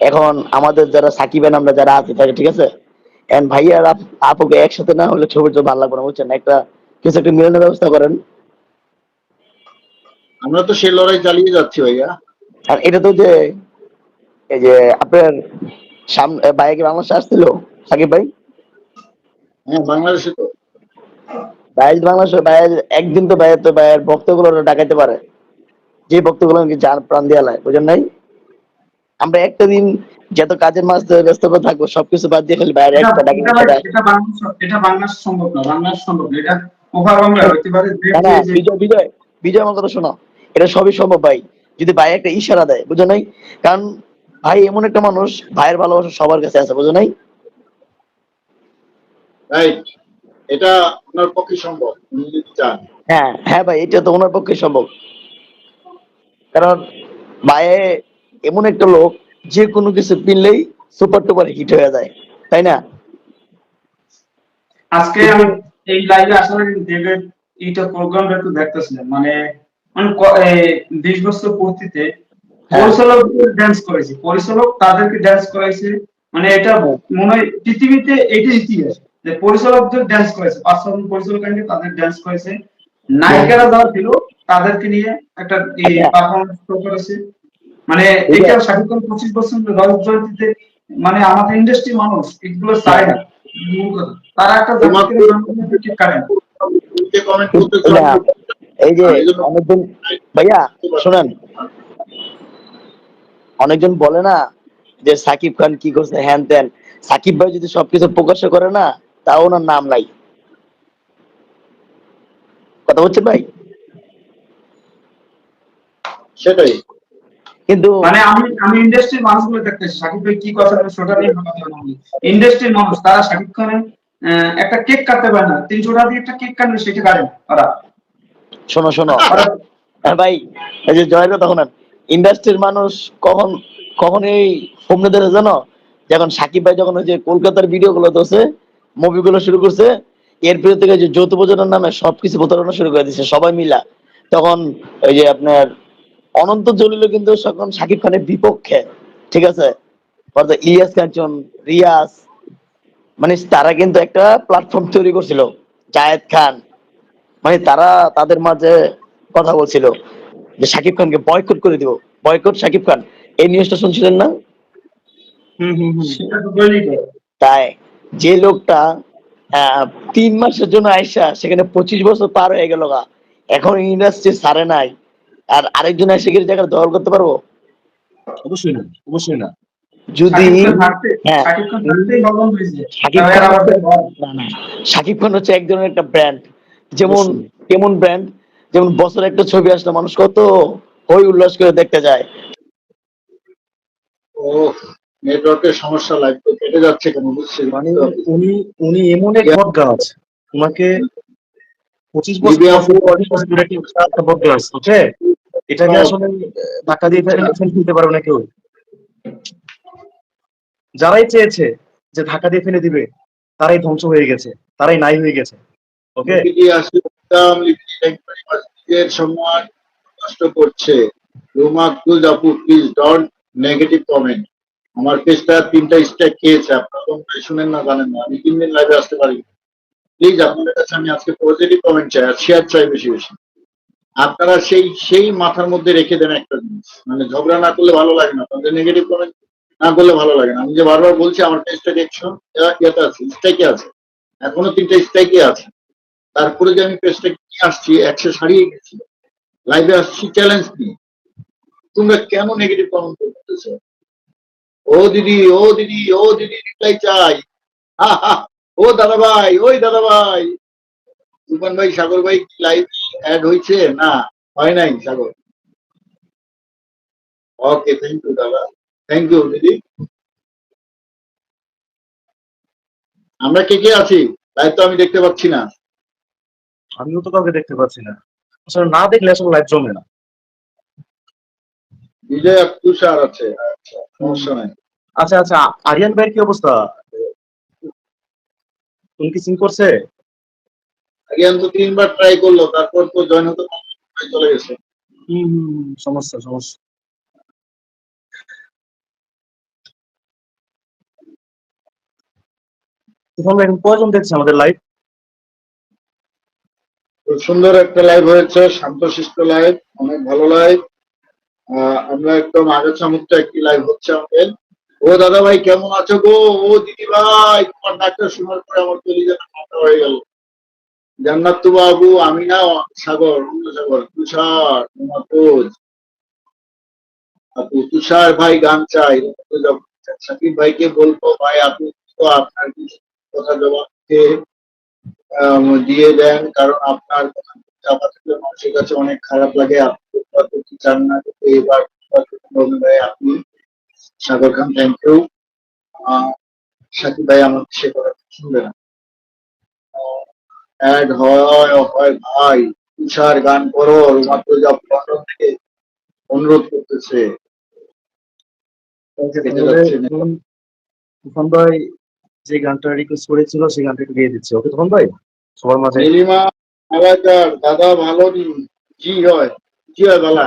এখন আমাদের যারা সাকিবেন আমরা যারা আছি তাকে ঠিক আছে? এন্ড ভাইয়া আর আপুকে একসাথে না হলে ছবিটা ভালো লাগবে না বুঝছেন? একটা কিছু একটা মিলনের ব্যবস্থা করেন। আমরা তো সেই লড়াই চালিয়ে যাচ্ছি ভাইয়া। আর এটা তো যে এই যে আপনার সামনে ভাইয়া কি বাংলাদেশে আসছিল? সাকিব ভাই? হ্যাঁ বাংলাদেশে তো। বাংলাদেশে একদিন তো ভাইয়ের তো ভাইয়ের ভক্তগুলো ডাকাইতে পারে। যে ভক্তগুলো কি জান প্রাণ দিয়ে লায় বুঝেন নাই? আমরা একটা দিন যত কাজের মাঝে ব্যস্ত করে থাকব সবকিছু বাদ দিয়ে খালি বাইরে একটা ডাকি এটা বাংলাদেশ সম্ভব না সম্ভব এটা ওভার বাংলা হইতে পারে বিজয় বিজয় বিজয় আমার কথা শোনো এটা সবই সম্ভব ভাই। যদি ভাই একটা ইশারা দেয় বুঝো নাই? কারণ ভাই এমন একটা মানুষ ভাইয়ের ভালোবাসা সবার কাছে আছে বুঝো নাই? রাইট এটা পক্ষে সম্ভব চান। হ্যাঁ হ্যাঁ ভাই এটা তো ওনার পক্ষে সম্ভব। কারণ ভাইয়ে এমন একটা লোক যে কোনো কিছু কিনলেই সুপার টুপার হিট হয়ে যায় তাই না আজকে আমি এই লাইভে আসলে দেবের এইটা প্রোগ্রামটা একটু দেখতেছিলাম মানে মানে বিশ বছর পূর্তিতে হ্যাঁ। পরিচালক ড্যান্স করেছে পরিচালক তাদেরকে ড্যান্স করাইছে মানে এটা মনে হয় পৃথিবীতে এটাই ইতিহাস যে পরিচালকদের ড্যান্স করেছে পাঁচজন পরিচালক আনকে তাদের ড্যান্স করেছে নায়িকারা যারা ছিল তাদেরকে নিয়ে একটা। পারফরমেন্স করেছে মানে এটা শাকিব খান পঁচিশ বছর রজত জয়ন্তীতে মানে আমাদের ইন্ডাস্ট্রি মানুষ এগুলো চায় না। তারা একটা চান এই যে অনেকজন ভাইয়া শোনেন। অনেকজন বলে না যে সাকিব খান কি করছে? হ্যান ত্যান। সাকিব ভাই যদি সবকিছু প্রকাশ করে না তাও ওনার নাম নাই। কথা বলছেন ভাই? সেটাই। কিন্তু মানে আমি আমি ইন্ডাস্ট্রির মানুষগুলো দেখতেছি। সাকিব ভাই কি কথা বলে সেটা নিয়ে ইন্ডাস্ট্রির মানুষ তারা খানের একটা কেক কাটতে পারে না। তিনশো টাকা দিয়ে একটা কেক কাটলে সেটা ওরা। শোনো শোনো। ভাই এই যে জয়ের কথা শোনেন ইন্ডাস্ট্রির মানুষ কখন কখন এই হোমনে ধরে জানো? যখন সাকিব ভাই যখন ওই যে কলকাতার ভিডিও গুলো দোষে মুভি গুলো শুরু করছে এরপরে থেকে যে যৌথ প্রযোজনার নামে সবকিছু প্রতারণা শুরু করে দিচ্ছে সবাই মিলা। তখন ওই যে আপনার অনন্ত জলিল কিন্তু তখন সাকিব খানের বিপক্ষে ঠিক আছে? অর্থাৎ ইলিয়াস কাঞ্চন রিয়াজ মানে তারা কিন্তু একটা প্ল্যাটফর্ম তৈরি করছিল জায়েদ খান। মানে তারা তাদের মাঝে কথা বলছিল যে সাকিব খানকে বয়কট করে দিব। বয়কট সাকিব খান। এই নিউজটা শুনছিলেন না? সেটা তো তাই যে লোকটা আহ, তিন মাসের জন্য আইসা সেখানে পঁচিশ বছর পার হয়ে গেল এখন ইন্ডাস্ট্রি সারে নাই। আর আরেকজন এসে গিয়ে জায়গায় দখল করতে পারব? অবশ্যই না অবশ্যই না। যদি সাকিব খান হ্যাঁ। সাকিব খান হচ্ছে- এক ধরনের একটা ব্র্যান্ড যেমন। কেমন ব্র্যান্ড যেমন বছরে একটা ছবি আসলে মানুষ কত হই উল্লাস করে দেখতে যায়। ও নেটওয়ার্কের সমস্যা লাগবে কেটে যাচ্ছে কেন বুঝছি মানে উনি উনি এমন এক বট গাছ ওনাকে পঁচিশ বছর বট গাছ ওকে? এটাকে আসলে টাকা দিয়ে পারবে না কেউ? যারাই চেয়েছে যে ধাক্কা দিয়ে ফেলে দিবে তারাই ধ্বংস হয়ে গেছে তারাই নাই হয়ে গেছে। ওকে? সম্মান নষ্ট করছে। রুমা কুজ আপু প্লিজ ডন্ট নেগেটিভ কমেন্ট আমার পেজটা তিনটা স্ট্যাক খেয়েছে আপনারা শুনেন না জানেন না। আমি তিন দিন লাইভে আসতে পারি প্লিজ আপনাদের কাছে আমি আজকে পজিটিভ কমেন্ট চাই আর শেয়ার চাই বেশি বেশি। আপনারা সেই সেই মাথার মধ্যে রেখে দেন একটা জিনিস। মানে ঝগড়া না করলে ভালো লাগে না। তাদের নেগেটিভ কমেন্ট না করলে ভালো লাগে না। আমি যে বারবার বলছি আমার পেজটা একশো ইয়েতে আছে? স্ট্রাইকে আছে। এখনও তিনটা স্ট্রাইকে আছে। তারপরে যে আমি পেজটা নিয়ে আসছি একশো ছাড়িয়ে গেছি। লাইভে আসছি চ্যালেঞ্জ নিয়ে। তোমরা কেন নেগেটিভ কমেন্ট করতেছো? ও দিদি ও দিদি ও দিদি রিপ্লাই চাই। হা, হা, ও দাদা ভাই ওই দাদা ভাই তুফান ভাই সাগর ভাই কি লাইভ অ্যাড হয়েছে? না হয় নাই সাগর। ওকে থ্যাংক ইউ দাদা। থ্যাংক ইউ দিদি। আমরা কে কে আছি? লাইভ তো আমি দেখতে পাচ্ছি না। আমিও তো কাউকে দেখতে পাচ্ছি না। আসলে না দেখলে আসলে লাইভ জমে না। বিজয় আর তুষার আছে। আচ্ছা সমস্যা নাই। আচ্ছা আচ্ছা আরিয়ান ভাইয়ের কি অবস্থা? উনি কি সিং করছে? জ্ঞান সুন্দর একটা লাইভ হয়েছে শান্ত শিষ্ট লাইভ অনেক ভালো লাইভ আমরা একদম আগে মুক্ত একটি লাইভ হচ্ছে আমাদের। ও দাদা ভাই কেমন আছো গো? ও দিদি ভাই তোমার ডাক্তার শোনার পরে আমার কলিজাটা মাথা হয়ে গেল। জান্নাত বাবু আমি না সাগর সাগর, তুষার তোমার আপু, তুষার ভাই গান চাই সাকিব ভাইকে বলব, ভাই, আপনি তো আপনার কথা জবাবকে দিয়ে দেন, কারণ আপনার কথা মানুষের কাছে অনেক খারাপ লাগে। আপনি চান না এবার ভাই, আপনি সাগর খান থ্যাংক ইউ সাকিব ভাই আমাকে সে কথা শুনবে না। অ্যাড হয় ভাই। তুষার গান করো মাত্র যা লন্ডন থেকে অনুরোধ করতেছে। তুফান- ভাই যে গানটা রিকোয়েস্ট করেছিল সেই গানটা একটু গিয়ে দিচ্ছে। ওকে তুফান ভাই? সবার মাঝে নীলিমা এলাকার দাদা ভালো নি? জি হয়। জি হয় বালা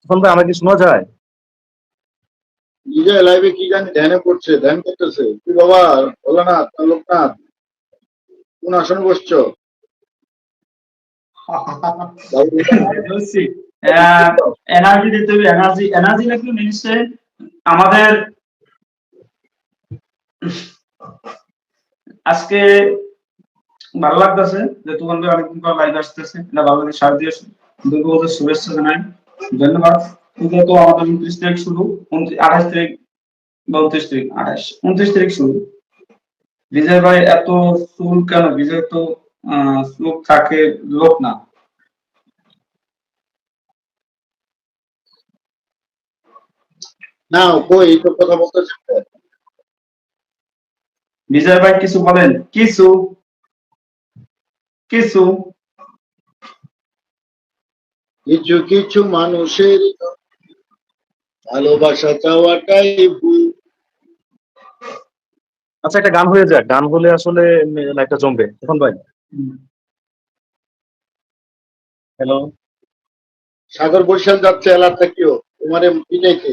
তুফান ভাই আমাকে শোনা যায়? নিজে লাইভে কি জানি ধ্যানে পড়ছে ধ্যান করতেছে। কি বাবা, ভোলানাথ লোকনাথ কোন আসনে বসছো? এনার্জি দিতে হবে এনার্জি এনার্জি নাকি নিশ্চয় আমাদের আজকে ভালো লাগতেছে যে তোমার অনেকদিন পর লাইভ আসতেছে। এটা সার দিয়েছে। দুর্গা শুভেচ্ছা জানাই। ধন্যবাদ। পুজো তো আমাদের উনত্রিশ তারিখ শুরু। আঠাশ তারিখ বা উনত্রিশ তারিখ আঠাশ। উনত্রিশ তারিখ শুরু। বিজয় ভাই এত কেন? বিজয় তো লোক থাকে লোক না। না তো কথা বলতেছে। বিজয় ভাই কিছু বলেন? কিছু? কিছু? কিছু কিছু মানুষের ভালোবাসা চাওয়াটাই ভুল। আচ্ছা একটা গান হয়ে যাক। গান হলে আসলে লাইভটা জমবে। তুফান ভাই। হ্যালো সাগর বরিশাল যাচ্ছে এলার থেকেও তোমারে পিটাইতে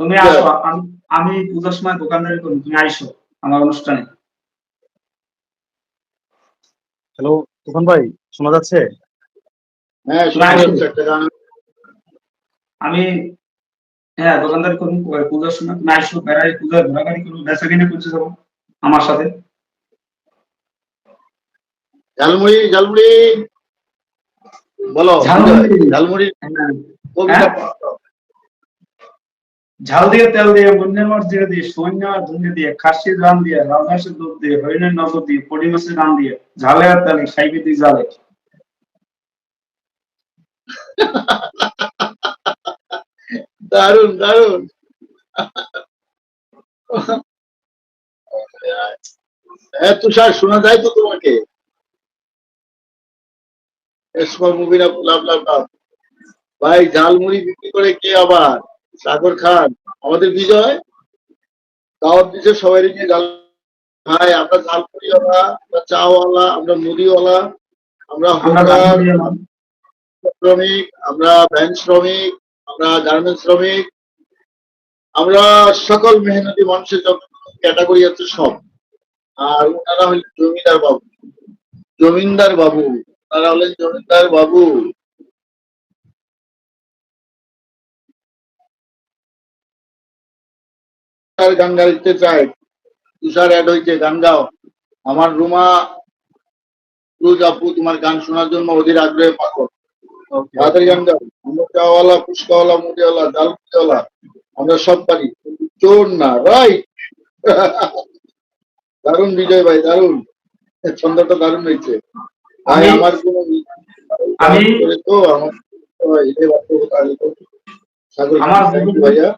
তুমি আসো। আমি- আমি পূজার সময় দোকানদারি করি তুমি আইসো আমার অনুষ্ঠানে। হ্যালো তুফান ভাই শোনা যাচ্ছে? হ্যাঁ শোনা যাচ্ছে আমি হ্যাঁ দোকানদারি করি পূ- পূজার সময় তুমি আইসো বেড়াই পূজার ঘোরাঘুরি করব বেচা কিনে করতে যাব আমার সাথে ঝালমুড়ি ঝালমুড়ি বলো ঝালমুড়ি। হ্যাঁ। ঝাল দিয়ে তেল দিয়ে বন্যের মাছ দিয়ে দিয়ে সৈন্য ধুনে দিয়ে খাসির রান দিয়ে রাজহাঁসের দুধ দিয়ে হরিণের নজর দিয়ে পড়ি মাছের রান দিয়ে ঝালে আর তেলে সাইবে দিয়ে জালে দারুণ দারুণ হ্যাঁ তুষার শোনা যায় তো তোমাকে? মুভি না লাভ লাভ লাভ। ভাই ঝালমুড়ি বিক্রি করে কে আবার? সাগর খান। আমাদের বিজয়? দাওয়াত দিচ্ছে সবাই নিয়ে ঝাল ভাই আমরা ঝালমুড়িওয়ালা আমরা চাওয়ালা আমরা মুড়িওয়ালা আমরা। শ্রমিক আমরা ভ্যান শ্রমিক আমরা গার্মেন্টস শ্রমিক, আমরা সকল মেহনতি মানুষের যত ক্যাটাগরি আছে সব। আর ওনারা হলেন জমিদার বাবু। জমিদার বাবু। ওনারা হলেন জমিদার বাবু। গান গাইতে চায় তুষার অ্যাড হয়েছে, গান গাও। আমার রুমা, রোজ আপু, তোমার গান শোনার জন্য অধীর আগ্রহে পাগল। তাড়াতাড়ি আমরা চাওয়ালা ফুচকাওয়ালা মুড়িওয়ালা ডাল মুড়িওয়ালা আমরা সব পারি। চোর না রাইট দারুণ বিজয় ভাই দারুণ। ছন্দটা দারুণ হয়েছে। ভাই আমি- আমার কোনো আমি- করে তো আমার ভাইয়া।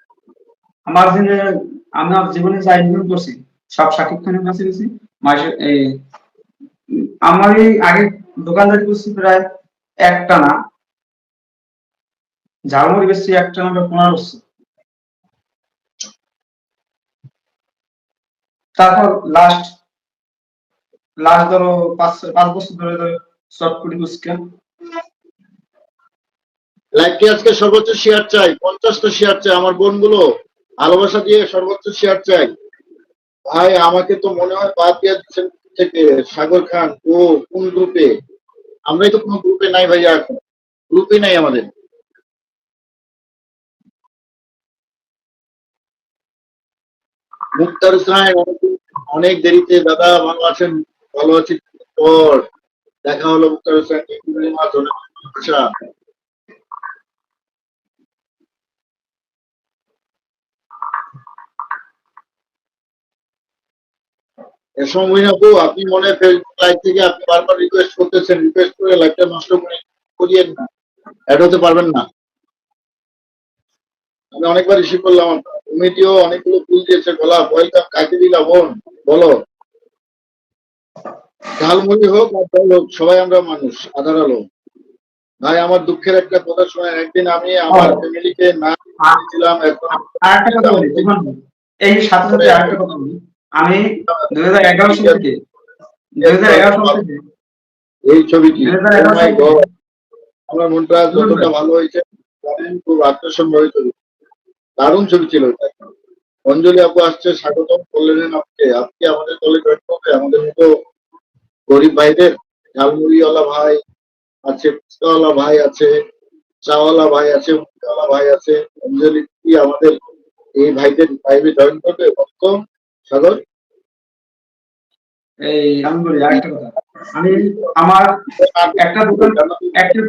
আমার জীবনে আমার জীবনে যা ইনভলভ করছি সব সাকিব খানের কাছে গেছি। মাসে এই আমার এই আগে দোকানদারি করছি প্রায় একটা না ঝালমুড়ি বেশি একটা না প্রায় পনেরো তারপর লাস্ট লাস্ট ধরো পাঁচ পাঁচ বছর ধরে ধরো লাইভটি আজকে সর্বোচ্চ শেয়ার চাই? পঞ্চাশটা শেয়ার চাই। আমার বোনগুলো ভালোবাসা দিয়ে সর্বোচ্চ শেয়ার চাই। ভাই, আমাকে তো মনে হয় বাদ দিয়ে দিচ্ছেন থেকে সাগর খান, ও কোন গ্রুপে আমরাই তো কোনো গ্রুপে নাই ভাইয়া এখন। গ্রুপে নাই আমাদের। মুক্তার হোসেন অনেক- দেরিতে দাদা ভালো আছেন? ভালো আছি। পর। দেখা হলো মুক্তার হোসেন ইংরেজি মাছ অনেক ভালোবাসা। এর সময় আপু, আপনি মনে ফেসবুক লাইভ থেকে আপনি বারবার রিকোয়েস্ট করতেছেন। রিকোয়েস্ট করে লাইভটা নষ্ট করে করিয়েন না। অ্যাড হতে পারবেন না। আমি অনেকবার রিসিভ করলাম আপনার। কমিটিও অনেকগুলো ফুল দিয়েছে গোলাপ ওয়েলকাম কাকে দিলা বোন বলো। ঝালমুড়ি হোক আর জল হোক সবাই আমরা মানুষ আধার আলো। ভাই আমার দুঃখের একটা কথা শোনেন একদিন আমি আমার ফ্যামিলিকে না দিয়েছিলাম এখন আরেকটা কথা বলি এই সাথে সাথে আরেকটা কথা বলি আমি দুই হাজার এগারো সাল থেকে দুই হাজার এগারো সাল থেকে এই ছবিটি Oh! আমার মনটা যতটা ভালো হয়েছে খুব আত্মসম্ভব ছবি দারুণ ছবি ছিল অঞ্জলি আপু আসছে, স্বাগতম করলেন আপনি আপনি আমাদের দলে জয়েন করবে আমাদের মতো গরিব ভাইদের। ঝালমুড়িওয়ালা ভাই আছে, ফুচকাওয়ালা ভাই আছে, চাওয়ালা ভাই আছে মুখওয়ালা ভাই আছে। অঞ্জলি কি আমাদের এই ভাইদের লাইভে জয়েন করবে? ভক্ত সাগর। এই আমি আমার একটা দোকান একটা